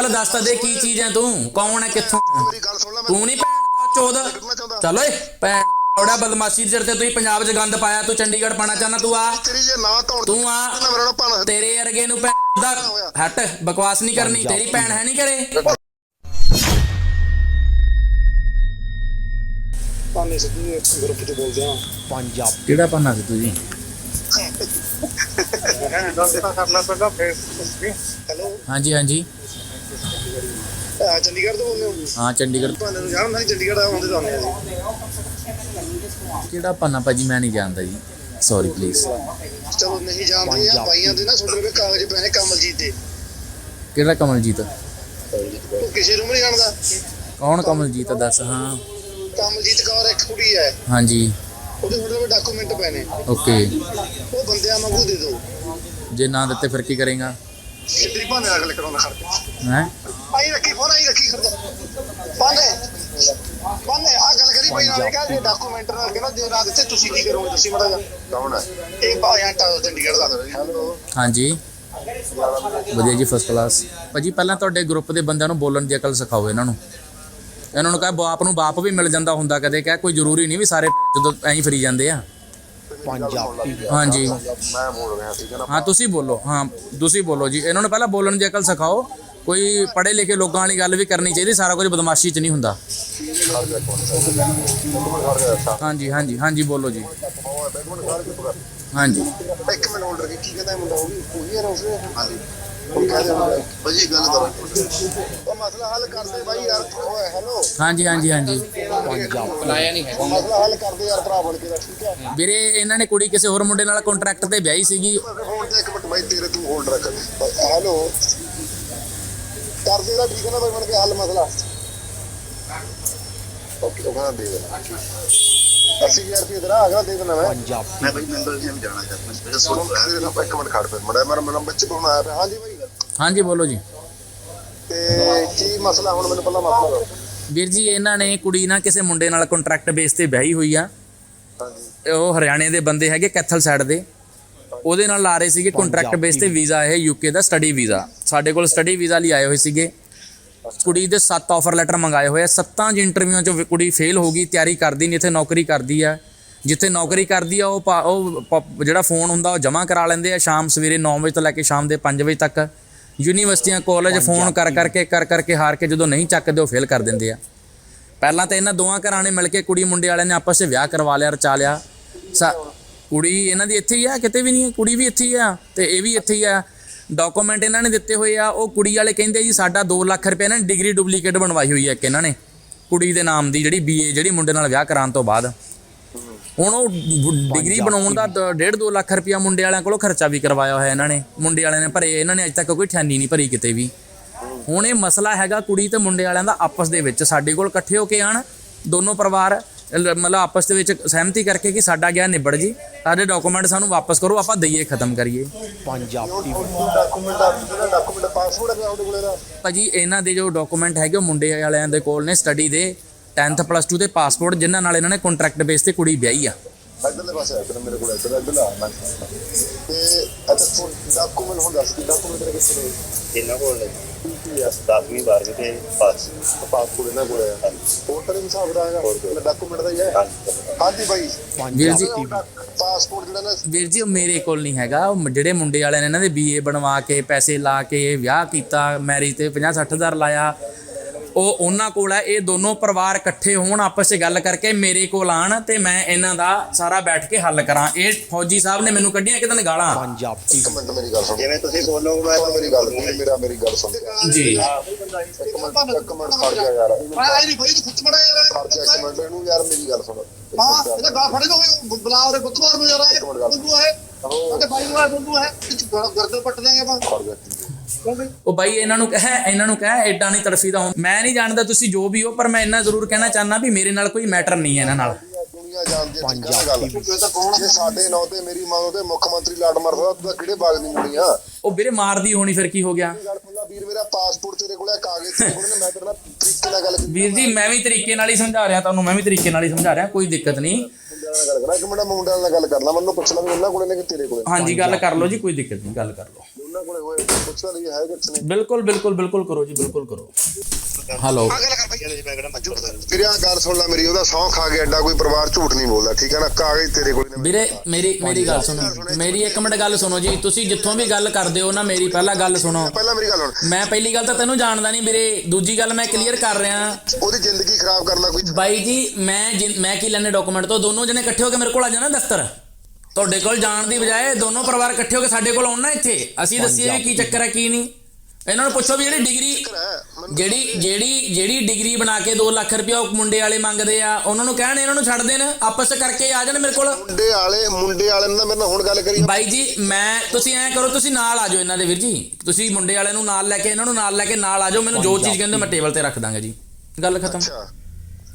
ਗੱਲ ਦੱਸ ਤਾਂ ਦੇ ਕੀ ਚੀਜ਼ ਹੈ ਤੂੰ? ਕੌਣ ਹੈ ਕਿੱਥੋਂ? ਹੈ? ਮੇਰੀ ਗੱਲ ਸੁਣ ਲੈ ਮੈਂ ਤੂੰ ਨਹੀਂ ਭੈਣ ਦਾ ਚੋਦ। ਚੱਲ ਓਏ ਭੈਣ ਉਹਦਾ ਬਦਮਾਸ਼ੀ ਦੇ ਤੇ ਤੂੰ ਪੰਜਾਬ 'ਚ ਗੰਦ ਪਾਇਆ ਤੂੰ ਚੰਡੀਗੜ੍ਹ ਪਾਣਾ ਚਾਹਨਾ ਤੂੰ ਆ। ਤੇਰੀ ਜੇ ਨਾ ਧੌਣ ਤੂੰ ਆ। ਨਾ ਮੇਰਾ ਨਾ ਭਾਣਾ ਤੇਰੇ ਵਰਗੇ ਨੂੰ ਭੈਣ ਦਾ ਹਟ ਬਕਵਾਸ ਨਹੀਂ ਕਰਨੀ ਤੇਰੀ ਭੈਣ ਹੈ ਨਹੀਂ ਘਰੇ। ਪਾਣੇ ਸਿੱਧੀ ਗਰੁੱਪ ਚ ਬੋਲਦੇ ਆ ਪੰਜਾਬ। ਕਿਹੜਾ ਪੰਨਾ ਸੀ ਤੂੰ ਜੀ ਕਰਨਾ ਪੈਂਦਾ ਫੇਸ ਹੈਲੋ। ਹਾਂਜੀ ਹਾਂਜੀ। ਆ ਚੰਡੀਗੜ੍ਹ ਤੋਂ ਬੋਲਦੇ ਹੋ ਹਾਂ ਚੰਡੀਗੜ੍ਹ। ਨਹੀਂ ਚੰਡੀਗੜ੍ਹ ਆਉਂਦੇ ਤਾਂ ਆਉਂਦੇ ਆ ਕਿਹੜਾ ਪੰਨਾ ਭਾਜੀ ਮੈਂ ਨਹੀਂ ਜਾਣਦਾ ਜੀ। ਸੌਰੀ ਪਲੀਜ਼ ਜੀ ਚਲੋ ਨਹੀਂ ਜਾਣਦੇ ਆ ਬਾਈਆਂ ਦੇ ਨਾ ਤੁਹਾਡੇ ਕੋਲ ਕਾਗਜ਼ ਪਏ ਨੇ ਕਮਲਜੀਤ ਦੇ। ਕਿਹੜਾ ਕਮਲਜੀਤ? ਤੂੰ ਕਿਸੇ ਨੂੰ ਵੀ ਨਹੀਂ ਜਾਣਦਾ। ਕੌਣ ਕਮਲਜੀਤ ਦੱਸ ਹਾਂ। ਕਮਲਜੀਤ ਕੌਰ ਇੱਕ ਕੁੜੀ ਹੈ। ਹਾਂਜੀ। ਉਹਦੇ ਤੁਹਾਡੇ ਕੋਲ ਡਾਕੂਮੈਂਟ ਪਏ ਨੇ। ਓਕੇ। ਉਹ ਬੰਦਿਆਂ ਵਾਂਗੂ ਦੇ ਦਿਓ। ਜੇ ਨਾ ਦਿੱਤੇ ਫਿਰ ਕੀ ਕਰੇਗਾ? ਸਿੱਧੀ ਭਾਣੇ ਨਾਲ ਗੱਲ ਕਰਾਉਣਾ ਖੜਕੇ ਹੈ? ਆਈ ਰੱਖੀ ਫੋਨ ਆਈ ਰੱਖੀ ਖੜਦਾ ਪਾਣੇ ਪਾਣੇ ਆ ਗੱਲ ਕਰੀ ਬਈ ਨਾਲ ਕਹਾ ਜੇ ਡਾਕੂਮੈਂਟ ਨਾਲ ਕਹਿੰਦਾ ਜੇ ਨਾ ਦਿੱਤੇ ਤੁਸੀਂ ਕੀ ਕਰੋਗੇ ਤੁਸੀਂ ਮੜਾ ਕੌਣ ਹੈ? ਇਹ ਭਾਇਆ ਟਾ ਚੰਡੀਗੜ੍ਹ ਦਾ। ਹੈਲੋ ਹਾਂਜੀ। ਵਧੀਆ ਜੀ ਫਸਟ ਕਲਾਸ ਭਾਜੀ ਪਹਿਲਾਂ ਤੁਹਾਡੇ ਗਰੁੱਪ ਦੇ ਬੰਦਿਆਂ ਨੂੰ ਬੋਲਣ ਦੀ ਅਕਲ ਸਿਖਾਓ ਇਹਨਾਂ ਨੂੰ। ਇਹਨਾਂ ਨੂੰ ਕਹੇ ਬਾਪ ਨੂੰ ਬਾਪ ਵੀ ਮਿਲ ਜਾਂਦਾ ਹੁੰਦਾ ਕਦੇ। ਕਹੇ ਕੋਈ ਜ਼ਰੂਰੀ ਨਹੀਂ ਵੀ ਸਾਰੇ ਜਦੋਂ ਐਂ ਹੀ ਫਰੀ ਜਾਂਦੇ ਆ। ਪੰਜਾਬ ਹਾਂਜੀ। ਮੈਂ ਬੋਲ ਰਿਹਾ ਸੀ ਹਾਂ ਤੁਸੀਂ ਬੋਲੋ। ਹਾਂ ਤੁਸੀਂ ਬੋਲੋ ਜੀ। ਇਹਨਾਂ ਨੂੰ ਪਹਿਲਾਂ ਬੋਲਣ ਦੀ ਅਕਲ ਸਿਖਾਓ। ਕੋਈ ਪੜ੍ਹੇ ਲਿਖੇ ਲੋਕਾਂ ਵਾਲੀ ਗੱਲ ਵੀ ਕਰਨੀ ਚਾਹੀਦੀ ਸਾਰਾ ਕੁਝ ਬਦਮਾਸ਼ੀ 'ਚ ਨਹੀਂ ਹੁੰਦਾ। ਹਾਂਜੀ ਹਾਂਜੀ ਹਾਂਜੀ ਬੋਲੋ ਜੀ। ਹਾਂਜੀ। ਇੱਕ ਮਿੰਟ ਹੋਲਡ ਰੱਖੀ ਕੀ ਕਹਿੰਦਾ ਮੁੰਡਾ ਉਹ ਵੀ ਉਹੀ ਹੈ ਰੋਸੇ ਹਾਂਜੀ। ਭਾਜੀ ਗੱਲ ਕਰੋ। ਉਹ ਮਸਲਾ ਹੱਲ ਕਰਦੇ ਬਾਈ ਯਾਰ ਓਏ ਹੈਲੋ ਹਾਂਜੀ ਹਾਂਜੀ ਹਾਂਜੀ। ਪੰਜਾਬ ਮਸਲਾ ਹੱਲ ਕਰਦੇ ਯਾਰ ਭਰਾ ਬਣ ਕੇ ਦਾ ਠੀਕ ਹੈ ਵੀਰੇ ਇਹਨਾਂ ਨੇ ਕੁੜੀ ਕਿਸੇ ਹੋਰ ਮੁੰਡੇ ਨਾਲ ਕੰਟਰੈਕਟ ਤੇ ਵਿਆਹੀ ਸੀਗੀ। ਫੋਨ ਤੇ ਇੱਕ ਮਿੰਟ ਬਾਈ ਤੇਰੇ ਤੂੰ ਹੋਲਡ ਰੱਖ। ਹੈਲੋ ਕਰਦੇ ਦਾ ਠੀਕ ਹੈ ਨਾ ਬਾਈ ਬਣ ਕੇ ਹੱਲ ਮਸਲਾ। ਓਕੇ ਉਹ ਕਹਿੰਦਾ ਦੇ ਦੇਣਾ। 80000 ਰੁਪਏ ਤੇਰਾ ਆਗਾ ਦੇ ਦੇਣਾ ਮੈਂ। ਪੰਜਾਬ ਮੈਂ ਭਾਈ ਮੈਂਬਰ ਜੀ ਨੂੰ ਜਾਣਾ ਚਾਹੁੰਦਾ ਮੈਂ ਸੁਣੋ ਤੇਰੇ ਨਾਲ ਇੱਕ ਮਿੰਟ ਖੜ ਪੈ ਮੜਾ ਮੇਰਾ ਮੇਰਾ ਬੱਚੇ ਕੋਲ ਆਇਆ ਪਿਆ। ਹਾਂਜੀ ਭਾਈ ਹਾਂਜੀ ਬੋਲੋ ਜੀ। ਤੇ ਕੀ ਮਸਲਾ ਹੁਣ ਮੈਨੂੰ ਪਹਿਲਾਂ ਮਸਲਾ ਦੱਸੋ। ਵੀਰ ਜੀ ਇਹਨਾਂ ਨੇ ਕੁੜੀ ਨਾ ਕਿਸੇ ਮੁੰਡੇ ਨਾਲ ਕੰਟਰੈਕਟ ਬੇਸ ਤੇ ਵਿਆਹੀ ਹੋਈ ਆ। ਹਾਂਜੀ। ਉਹ ਹਰਿਆਣੇ ਦੇ ਬੰਦੇ ਹੈਗੇ ਕੈਥਲ ਸਾਈਡ ਦੇ। ਉਹਦੇ ਨਾਲ ਲਾ ਰਹੇ ਸੀਗੇ ਕੰਟਰੈਕਟ ਬੇਸ ਤੇ ਵੀਜ਼ਾ ਇਹ ਯੂਕੇ ਦਾ ਸਟੱਡੀ ਵੀਜ਼ਾ ਸਾਡੇ ਕੋਲ ਸਟੱਡੀ ਵੀਜ਼ਾ ਲਈ ਆਏ ਹੋਏ ਸੀਗੇ। ਕੁੜੀ ਦੇ 7 ਆਫਰ ਲੈਟਰ ਮੰਗਾਏ ਹੋਏ ਆ। ਸੱਤਾਂ ਜੀ ਇੰਟਰਵਿਊਆਂ ਚੋਂ ਕੁੜੀ ਫੇਲ ਹੋ ਗਈ ਤਿਆਰੀ ਕਰਦੀ ਨਹੀਂ ਇੱਥੇ ਨੌਕਰੀ ਕਰਦੀ ਆ। ਜਿੱਥੇ ਨੌਕਰੀ ਕਰਦੀ ਆ ਉਹ ਉਹ ਜਿਹੜਾ ਫੋਨ ਹੁੰਦਾ ਉਹ ਜਮ੍ਹਾਂ ਕਰਾ ਲੈਂਦੇ ਆ ਸ਼ਾਮ ਸਵੇਰੇ 9 ਵਜੇ ਤੋਂ ਲੈ ਕੇ ਸ਼ਾਮ ਦੇ 5 ਵਜੇ ਤੱਕ। ਯੂਨੀਵਰਸਿਟੀਆਂ ਕਾਲਜ ਫੋਨ ਕਰ ਕਰਕੇ ਕਰ ਕਰਕੇ ਹਾਰ ਕੇ ਜਦੋਂ ਨਹੀਂ ਚੱਕਦੇ ਉਹ ਫੇਲ ਕਰ ਦਿੰਦੇ ਆ। ਪਹਿਲਾਂ ਤਾਂ ਇਹਨਾਂ ਦੋਵਾਂ ਘਰਾਂ ਨੇ ਮਿਲ ਕੇ ਕੁੜੀ ਮੁੰਡੇ ਵਾਲਿਆਂ ਨੇ ਆਪਸ 'ਚ ਵਿਆਹ ਕਰਵਾ ਲਿਆ ਰਚਾ ਲਿਆ। ਕੁੜੀ ਇਹਨਾਂ ਦੀ ਇੱਥੇ ਹੀ ਆ ਕਿਤੇ ਵੀ ਨਹੀਂ ਕੁੜੀ ਵੀ ਇੱਥੇ ਹੀ ਆ ਤੇ ਇਹ ਵੀ ਇੱਥੇ ਹੀ ਆ। ਡਾਕੂਮੈਂਟ ਇਹਨਾਂ ਨੇ ਦਿੱਤੇ ਹੋਏ ਆ ਉਹ ਕੁੜੀ ਵਾਲੇ ਕਹਿੰਦੇ ਜੀ ਸਾਡਾ 2 ਲੱਖ ਰੁਪਏ ਇਹਨਾਂ ਨੇ ਡਿਗਰੀ ਡੁਪਲੀਕੇਟ ਬਣਵਾਈ ਹੋਈ ਹੈ ਇੱਕ ਇਹਨਾਂ ਨੇ। ਕੁੜੀ ਦੇ ਨਾਮ ਦੀ ਜਿਹੜੀ ਬੀਏ ਜਿਹੜੀ ਮੁੰਡੇ ਨਾਲ ਵਿਆਹ ਕਰਾਉਣ ਤੋਂ ਬਾਅਦ। ਹੁਣ ਉਹ ਡਿਗਰੀ ਬਣਾਉਣ ਦਾ 1.5 2 ਲੱਖ ਰੁਪਇਆ ਮੁੰਡੇ ਵਾਲਿਆਂ ਕੋਲੋਂ ਖਰਚਾ ਵੀ ਕਰਵਾਇਆ ਹੋਇਆ ਇਹਨਾਂ ਨੇ। ਮੁੰਡੇ ਵਾਲਿਆਂ ਨੇ ਭਰੇ ਇਹਨਾਂ ਨੇ ਅਜੇ ਤੱਕ ਕੋਈ ਠਾਨੀ ਨਹੀਂ ਭਰੀ ਕਿਤੇ ਵੀ। ਹੁਣ ਇਹ ਮਸਲਾ ਹੈਗਾ ਕੁੜੀ ਤੇ ਮੁੰਡੇ ਵਾਲਿਆਂ ਦਾ ਆਪਸ ਦੇ ਵਿੱਚ। ਸਾਡੇ ਕੋਲ ਇਕੱਠੇ ਹੋ ਕੇ ਆਣ ਦੋਨੋਂ ਪਰਿਵਾਰ ਲ- ਮਤਲਬ ਆਪਸ ਦੇ ਵਿੱਚ ਸਹਿਮਤੀ ਕਰਕੇ ਕਿ ਸਾਡਾ ਗਿਆ ਨਿਬੜ ਜੀ। ਸਾਡੇ ਡਾਕੂਮੈਂਟ ਸਾਨੂੰ ਵਾਪਸ ਕਰੋ ਆਪਾਂ ਦਈਏ ਖਤਮ ਕਰੀਏ। ਪੰਜਾਬ ਡਾਕੂਮੈਂਟ ਆ ਜਿਹੜਾ ਡਾਕੂਮੈਂਟ ਪਾਸਪੋਰਟ ਹੈ ਉਹਦੇ ਕੋਲੇ ਦਾ? ਭਾਜੀ ਇਹਨਾਂ ਦੇ ਜੋ ਡਾਕੂਮੈਂਟ ਹੈਗੇ ਉਹ ਮੁੰਡੇ ਵਾਲਿਆਂ ਦੇ ਕੋਲ ਨੇ ਸਟੱਡੀ ਦੇ। 10th ਪਲੱਸ 2 ਦੇ ਪਾਸਪੋਰਟ ਜਿਨ੍ਹਾਂ ਨਾਲ ਇਹਨਾਂ ਨੇ ਕੰਟਰੈਕਟ ਬੇਸ ਤੇ ਕੁੜੀ ਵਿਆਹੀ ਆ। ਇੱਧਰਲੇ ਪਾਸੇ ਆ ਮੇਰੇ ਕੋਲ ਇੱਧਰ ਇੱਧਰ ਆ। ਮੈਂ ਤੇ ਅੱਛਾ ਤੂੰ ਡਾਕੂਮੈਂਟ ਹੁਣ ਦੱਸ ਕਿ ਡਾਕੂਮੈਂਟ ਤੇਰੇ ਕਿੱਥੇ ਨੇ? ਇਹਨਾਂ ਕੋਲ ਨਹੀਂ ਦਸਵੀਂ ਬਾਰਵੀਂ ਤੇ ਪਾਸ। ਪਾਸਪੋਰਟ ਇਹਨਾਂ ਕੋਲ ਹੈ। ਹੋਰ ਤਾਂ ਹਿਸਾਬ ਦਾ ਹੈਗਾ। ਡਾਕੂਮੈਂਟ ਦਾ ਹੀ ਹੈ। ਹਾਂਜੀ। ਬਾਈ। ਵੀਰ ਜੀ। ਪਾਸਪੋਰਟ ਜਿਹੜਾ ਨਾ ਵੀਰ ਜੀ ਉਹ ਮੇਰੇ ਕੋਲ ਨਹੀਂ ਹੈਗਾ। ਉਹ ਜਿਹੜੇ ਮੁੰਡੇ ਵਾਲਿਆਂ ਨੇ ਇਹਨਾਂ ਦੇ ਬੀਏ ਬਣਵਾ ਕੇ ਪੈਸੇ ਲਾ ਕੇ ਵਿਆਹ ਕੀਤਾ ਮੈਰਿਜ ਤੇ 50 60 ਹਜ਼ਾਰ ਲਾਇਆ। ਉਹ ਉਹਨਾਂ ਕੋਲ ਹੈ ਇਹ ਦੋਨੋਂ ਪਰਿਵਾਰ ਇਕੱਠੇ ਹੋਣ ਆਪਸ 'ਚ ਗੱਲ ਕਰਕੇ ਮੇਰੇ ਕੋਲ ਆਣ ਤੇ ਮੈਂ ਇਹਨਾਂ ਦਾ ਸਾਰਾ ਬੈਠ ਕੇ ਹੱਲ ਕਰਾਂ। ਇਹ ਫੌਜੀ ਸਾਹਿਬ ਨੇ ਮੈਨੂੰ ਕੱਢੀਆਂ ਕਿਤੇ ਗਾਲਾਂ ਪੰਜਾਬ ਇੱਕ ਮਿੰਟ ਮੇਰੀ ਗੱਲ ਸੁਣ। ਜਿਵੇਂ ਤੁਸੀਂ ਬੋਲੋਗੇ ਮੈਂ ਮੇਰੀ ਗੱਲ ਸੁਣ। ਮੇਰਾ ਮੇਰੀ ਗੱਲ ਸੁਣ। ਜੀ। ਇੱਕ ਮਿੰਟ ਇੱਕ ਮਿੰਟ ਖੜ ਜਾ ਯਾਰ। ਆਈ ਨਹੀਂ ਭਾਈ ਖੁੱਚ ਮੜਾ ਯਾਰ ਇੱਕ ਮਿੰਟ। ਇਹਨੂੰ ਯਾਰ ਮੇਰੀ ਗੱਲ ਸੁਣ। ਹਾਂ ਇਹਦਾ ਗਾ ਫੜੇ ਨਾ ਬੁਲਾ ਉਹਦੇ ਬੁੱਧਵਾਰ ਨੂੰ ਯਾਰ ਇਹ ਬੰਦੂ ਹੈ। ਸਾਡੇ ਭਾਈ ਨੂੰ ਬੰਦੂ ਹੈ। ਗਰਦਨ ਪੱਟ ਦੇਂਗੇ ਆਪਾਂ। ਉਹ ਬਾਈ ਇਹਨਾਂ ਨੂੰ ਕਹੇ ਇਹਨਾਂ ਨੂੰ ਕਹੇ ਐਡਾ ਨਹੀਂ ਤੜਫੀਦਾ ਹੁਣ। ਮੈਂ ਨਹੀਂ ਜਾਣਦਾ ਤੁਸੀਂ ਜੋ ਵੀ ਹੋ ਪਰ ਮੈਂ ਇੰਨਾ ਜ਼ਰੂਰ ਕਹਿਣਾ ਚਾਹਨਾ ਵੀ ਮੇਰੇ ਨਾਲ ਕੋਈ ਮੈਟਰ ਨਹੀਂ ਹੈ ਇਹਨਾਂ ਨਾਲ। ਦੁਨੀਆ ਜਾਣਦੀ ਹੈ ਠੀਕ ਹੈ ਨਾ ਪੰਜਾਬ ਗੱਲ। ਟੀਵੀ ਇਹ ਤਾਂ ਕੌਣ ਜੇ ਸਾਡੇ ਨਾਂ ਤੇ ਮੇਰੀ ਮਾਂ ਤੇ ਮੁੱਖ ਮੰਤਰੀ ਲਾਡ ਮਰਦਾ ਤੂੰ ਤਾਂ ਕਿਹੜੇ ਬਾਗ ਦੀ ਮੁੰਡੀ ਆ? ਉਹ ਵੀਰੇ ਮਾਰਦੀ ਹੋਣੀ ਫਿਰ ਕੀ ਹੋ ਗਿਆ? ਗੱਲ ਸੁਣਦਾ ਵੀਰ ਮੇਰਾ ਪਾਸਪੋਰਟ ਤੇਰੇ ਕੋਲ ਹੈ ਕਾਗਜ਼ ਤੇਰੇ ਕੋਲ ਨੇ ਮੈਂ ਤੇਰੇ ਨਾਲ ਤਰੀਕੇ ਨਾਲ ਗੱਲ ਕੀਤੀ। ਵੀਰ ਜੀ ਮੈਂ ਵੀ ਤਰੀਕੇ ਨਾਲ ਹੀ ਸਮਝਾ ਰਿਹਾ ਤੁਹਾਨੂੰ ਮੈਂ ਵੀ ਤਰੀਕੇ ਨਾਲ ਹੀ ਸਮਝਾ ਰਿਹਾ ਕੋਈ ਦਿੱਕਤ ਨਹੀਂ। ਮੁੰਡਿਆਂ ਨਾਲ ਗੱਲ ਕਰਾਂ ਇੱਕ ਮਿੰਟ ਮੈਂ ਮੁੰਡਿਆਂ ਨਾਲ ਗੱਲ ਕਰਨਾ ਮੈਨੂੰ ਪੁੱਛਣਾ ਵੀ ਉਹਨਾਂ ਕੋਲੇ ਨੇ ਕਿ ਤੇਰੇ ਕੋਲੇ ਹਾਂਜੀ ਗੱਲ ਕਰ ਲਓ ਜੀ ਕੋਈ ਦਿੱਕਤ ਨਹੀਂ ਗੱਲ ਕਰ ਲਓ। ਉਹਨਾਂ ਕੋਲੇ ਹੋਏ। ਪੁੱਛਦਾ ਲਈ ਹੈ ਕਿੱਥੇ ਨੇ ਬਿਲਕੁਲ ਬਿਲਕੁਲ ਬਿਲਕੁਲ ਕਰੋ ਜੀ ਬਿਲਕੁਲ ਕਰੋ। ਹੈਲੋ ਆ ਗੱਲ ਕਰ ਭਾਈ ਮੈਂ ਕਿਹੜਾ ਮੱਜੂ ਕਰਦਾ ਵੀਰੇ ਆਹ ਗੱਲ ਸੁਣ ਲੈ ਮੇਰੀ ਉਹਦਾ ਸਹੁੰ ਖਾ ਕੇ ਐਡਾ ਕੋਈ ਪਰਿਵਾਰ ਝੂਠ ਨਹੀਂ ਬੋਲਦਾ ਠੀਕ ਹੈ ਨਾ? ਕਾਗਜ਼ ਤੇਰੇ ਕੋਲ ਨੇ ਵੀਰੇ ਮੇਰੀ ਮੇਰੀ ਗੱਲ ਸੁਣੋ ਮੇਰੀ ਇੱਕ ਮਿੰਟ ਗੱਲ ਸੁਣੋ ਜੀ ਤੁਸੀਂ ਜਿੱਥੋਂ ਵੀ ਗੱਲ ਕਰਦੇ ਹੋ ਨਾ ਮੇਰੀ ਪਹਿਲਾਂ ਗੱਲ ਸੁਣੋ। ਪਹਿਲਾਂ ਮੇਰੀ ਗੱਲ ਹੁਣ ਮੈਂ ਪਹਿਲੀ ਗੱਲ ਤਾਂ ਤੈਨੂੰ ਜਾਣਦਾ ਨਹੀਂ ਵੀਰੇ ਦੂਜੀ ਗੱਲ ਮੈਂ ਕਲੀਅਰ ਕਰ ਰਿਹਾ। ਉਹਦੀ ਜ਼ਿੰਦਗੀ ਖਰਾਬ ਕਰ ਲੈ ਕੋਈ ਬਾਈ ਜੀ ਮੈਂ ਮੈਂ ਕੀ ਲੈਣੇ ਡਾਕੂਮੈਂਟ ਤੋਂ? ਦੋਨੋਂ ਜਣੇ ਇਕੱਠੇ ਹੋ ਕੇ ਮੇਰੇ ਕੋਲ ਆ ਜਾਣਾ ਦਫ਼ਤਰ? ਤੁਹਾਡੇ ਕੋਲ ਜਾਣ ਦੀ ਬਜਾਏ ਦੋਨੋਂ ਪਰਿਵਾਰ ਇਕੱਠੇ ਹੋ ਕੇ ਸਾਡੇ ਕੋਲ ਆਉਣਾ ਇੱਥੇ? ਅਸੀਂ ਦੱਸੀਏ ਵੀ ਕੀ ਚੱਕਰ ਹੈ ਕੀ ਨਹੀਂ? ਇਹਨਾਂ ਨੂੰ ਪੁੱਛੋ ਵੀ ਜਿਹੜੀ ਡਿਗਰੀ ਜਿਹੜੀ ਜਿਹੜੀ ਜਿਹੜੀ ਡਿਗਰੀ ਬਣਾ ਕੇ 2 ਲੱਖ ਰੁਪਇਆ ਉਹ ਮੁੰਡੇ ਵਾਲੇ ਮੰਗਦੇ ਆ ਉਹਨਾਂ ਨੂੰ ਕਹਿਣ ਇਹਨਾਂ ਨੂੰ ਛੱਡ ਦੇਣ ਆਪਸ ਕਰਕੇ ਆ ਜਾਣ ਮੇਰੇ ਕੋਲ। ਮੁੰਡੇ ਵਾਲੇ ਮੁੰਡੇ ਵਾਲੇ ਨਾਲ ਮੇਰੇ ਨਾਲ ਹੁਣ ਗੱਲ ਕਰੀ ਬਾਈ ਜੀ ਮੈਂ ਤੁਸੀਂ ਐਂ ਕਰੋ ਤੁਸੀਂ ਨਾਲ ਆ ਜਾਓ ਇਹਨਾਂ ਦੇ ਵੀਰ ਜੀ। ਤੁਸੀਂ ਮੁੰਡੇ ਵਾਲੇ ਨੂੰ ਨਾਲ ਲੈ ਕੇ ਇਹਨਾਂ ਨੂੰ ਨਾਲ ਲੈ ਕੇ ਨਾਲ ਆ ਜਾਓ ਮੈਨੂੰ ਜੋ ਚੀਜ਼ ਕਹਿੰਦੇ ਮੈਂ ਟੇਬਲ ਤੇ ਰੱਖ ਦਾਂਗਾ ਜੀ। ਗੱਲ ਖਤਮ। ਅੱਛਾ।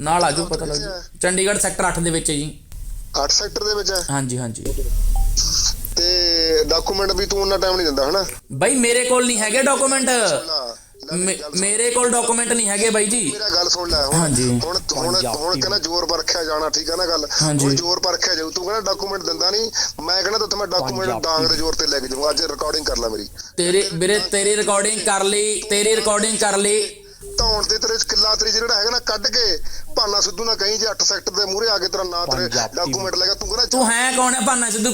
ਨਾਲ ਆ ਜਾਓ ਪਤਾ ਲੱਗ ਜੂ ਚੰਡੀਗੜ੍ਹ ਸੈਕਟਰ 8 ਦੇ ਵਿੱਚ ਹੈ ਜੀ। 8 ਸੈਕਟਰ ਦੇ ਵਿੱਚ ਹੈ? ਹਾਂਜੀ ਹਾਂਜੀ। ਤੇ ਡਾਕੂਮੈਂਟ ਵੀ ਤੂੰ ਉਹਨਾਂ ਟਾਈਮ ਨਹੀਂ ਦਿੰਦਾ ਹਨਾ? ਬਾਈ ਮੇਰੇ ਕੋਲ ਨਹੀਂ ਹੈਗੇ ਡਾਕੂਮੈਂਟ ਮੇਰੀ। ਮੇਰੇ ਕੋਲ ਡਾਕੂਮੈਂਟ ਨਹੀਂ ਹੈਗੇ ਬਾਈ ਜੀ। ਮੇਰਾ ਗੱਲ ਸੁਣ ਲੈ ਹੁਣ। ਹੁਣ ਹੁਣ ਹੁਣ ਕਹਿੰਦਾ ਜ਼ੋਰ ਪਰਖਿਆ ਜਾਣਾ ਠੀਕ ਹੈ ਨਾ ਗੱਲ। ਹੁਣ ਜ਼ੋਰ ਪਰਖਿਆ ਜਾਊ। ਤੂੰ ਕਹਿੰਦਾ ਡਾਕੂਮੈਂਟ ਦਿੰਦਾ ਨਹੀਂ ਮੈਂ ਕਹਿੰਦਾ ਤੇ ਮੈਂ ਡਾਕੂਮੈਂਟ ਡਾਂਗ ਦੇ ਜ਼ੋਰ ਤੇ ਲੈ ਕੇ ਜਾਊਂ। ਅੱਜ ਰਿਕਾਰਡਿੰਗ ਕਰ ਲੈ ਮੇਰੀ। ਤੇਰੇ ਵੀਰੇ ਤੇਰੀ ਰਿਕਾਰਡਿੰਗ ਕਰ ਲਈ ਤੇਰੀ ਰਿਕਾਰਡਿੰਗ ਕਰ ਲਈ। ਧੌਣ ਤੇ ਤੇਰੇ ਕਿੱਲਾ ਤੇਰੀ ਜਿਹੜਾ ਹੈਗਾ ਨਾ ਕੱਢ ਕੇ ਭਾਨਾ ਸਿੱਧੂ ਨਾ ਕਹੀਂ ਜੇ 8 ਸੈਕਟਰ ਦੇ ਮੂਹਰੇ ਆ ਕੇ ਤੇਰਾ ਨਾਂ ਤੇਰੇ। ਡਾਕੂਮੈਂਟ ਲੈ ਕੇ ਤੂੰ ਕਹਿੰਦਾ ਤੂੰ ਹੈ ਕੌਣ ਹੈ ਭਾਨਾ ਸਿੱਧੂ